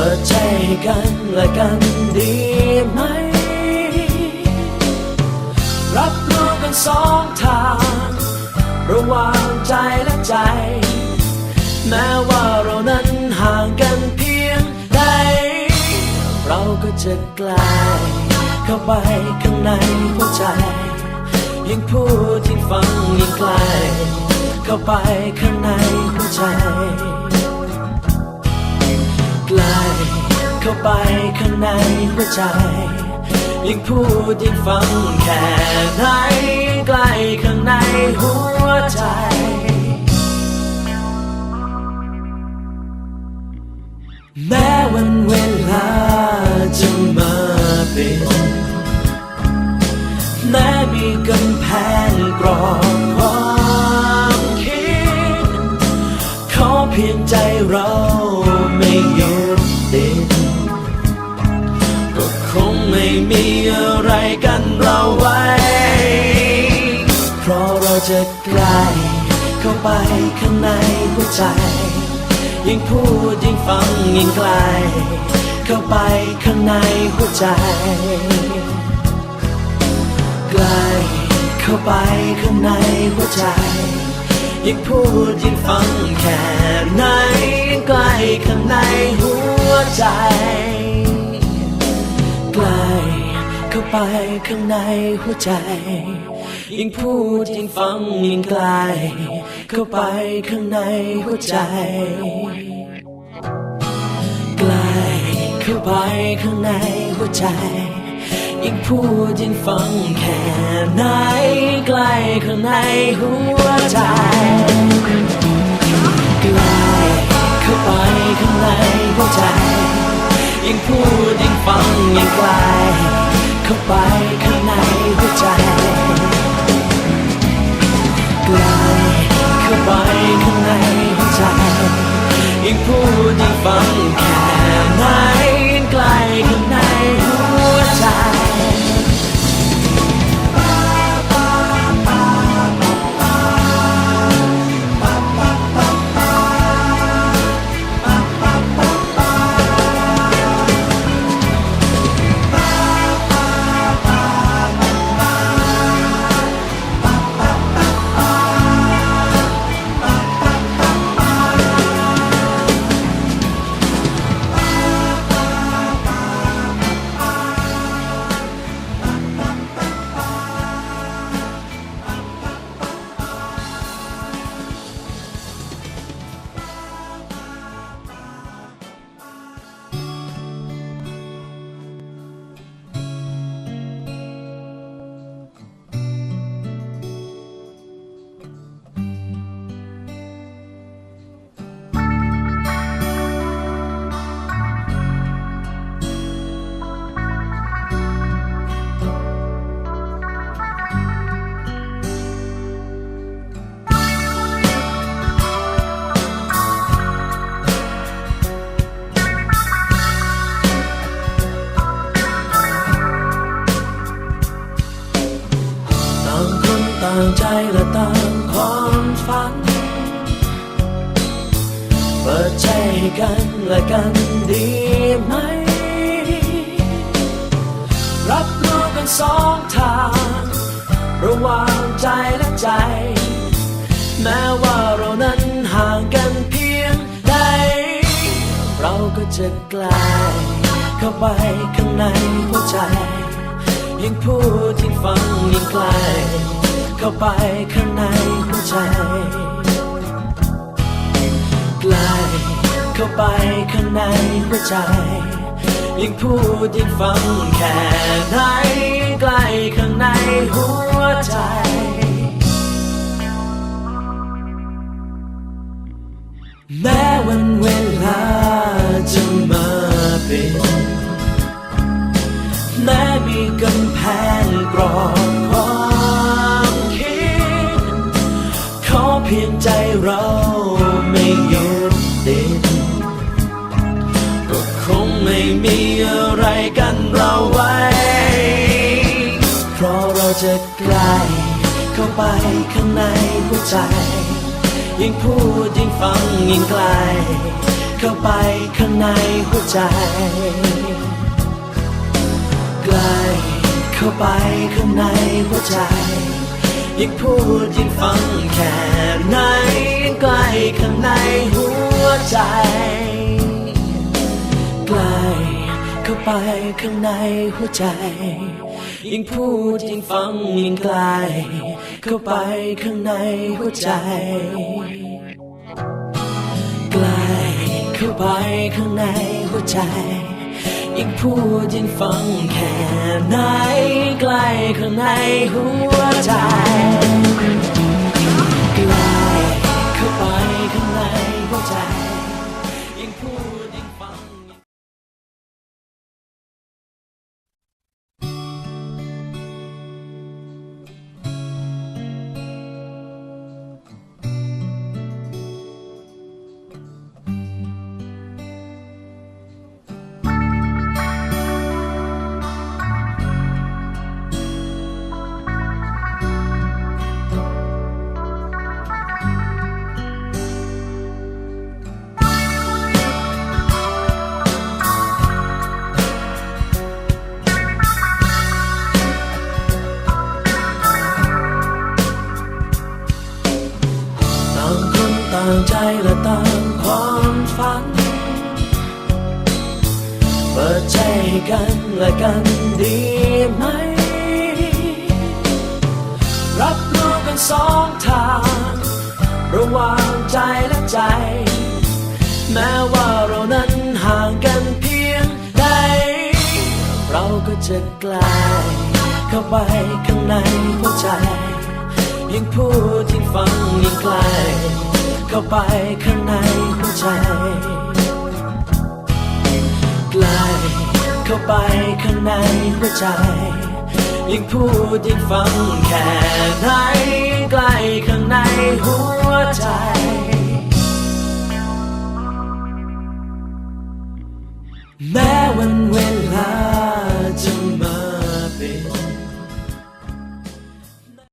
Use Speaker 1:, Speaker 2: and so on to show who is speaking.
Speaker 1: ปิดใจให้กันและกันดีไหม รับรู้กันสองทาง ระหว่างใจและใจ แม้ว่าเรานั้นห่างกันเพียงใด เราก็จะใกล้เข้าไปข้างในหัวใจ ยิ่งพูดยิ่งฟังยิ่งไกลเข้าไปข้างในหัวใจ ใกล้เข้าไปข้างในหัวใจ ยิ่งพูดยิ่งฟังแค่ไหนใกล้ข้างในหัวใจแม้วันเวลาจะ ไม่มีอะไรกันเราไว้ เพราะเราจะใกล้เข้าไปข้างในหัวใจ ยิ่งพูดยิ่งฟังยิ่งไกล เข้าไปข้างในหัวใจ ใกล้เข้าไปข้างในหัวใจ ยิ่งพูดยิ่งฟังแค่ไหนใกล้ข้างในหัวใจ กล้เข้าไปข้างในหัวใจ ยิ่งพูดยิ่งฟังยิ่งไกล เข้าไปข้างในหัวใจใกล้เข้าไปข้างในหัวใจ ยิ่งพูดยิ่งฟังแค่ไหนใกล้ข้างในหัวใจใกล้เข้าไปข้างในหัวใจ ยิ่งพูดยิ่งฟังยิ่งไกลเข้าไปข้างในหัวใจไกลเข้าไปข้างในหัวใจยิ่งพูดยิ่งฟัง ปิดใจกันและกันดีไหม รับรู้กันสองทาง ระหว่างใจและใจ แม้ว่าเรานั้นห่างกันเพียงใด เราก็จะใกล้เข้าไปข้างในหัวใจ ยิ่งพูดยิ่งฟังยิ่งไกล เข้าไปข้างในหัวใจใกล้ เข้าไปข้างในหัวใจ ยิ่งพูดยิ่งฟังแค่ไหนใกล้ข้างในหัวใจแม้วันเวลา ไม่มีอะไรกันเราไว้ เพราะเราจะใกล้เข้าไปข้างในหัวใจ ยิ่งพูดยิ่งฟังยิ่งไกล เข้าไปข้างในหัวใจ ใกล้เข้าไปข้างในหัวใจ ยิ่งพูดยิ่งฟังแค่ไหนยิ่งใกล้ข้างในหัวใจ กล้เข้าไปข้างในหัวใจ ยิ่งพูดยิ่งฟังยิ่งไกลเข้าไปข้างในหัวใจใกล้เข้าไปข้างในหัวใจ ยิ่งพูดยิ่งฟังแค่ไหนใกล้ข้างในหัวใจใกล้เข้าไปข้างในหัวใจ กันและกันดีไหม รับรู้กันสองทาง ระหว่างใจและใจ แม้ว่าเรานั้นห่างกันเพียงใด เราก็จะใกล้เข้าไปข้างในหัวใจ ยิ่งพูดยิ่งฟังยิ่งไกล เข้าไปข้างในหัวใจใกล้ เข้าไปข้างในหัวใจ ยิ่งพูดยิ่งฟังแค่ไหนใกล้ข้างในหัวใจ แม้วันเวลา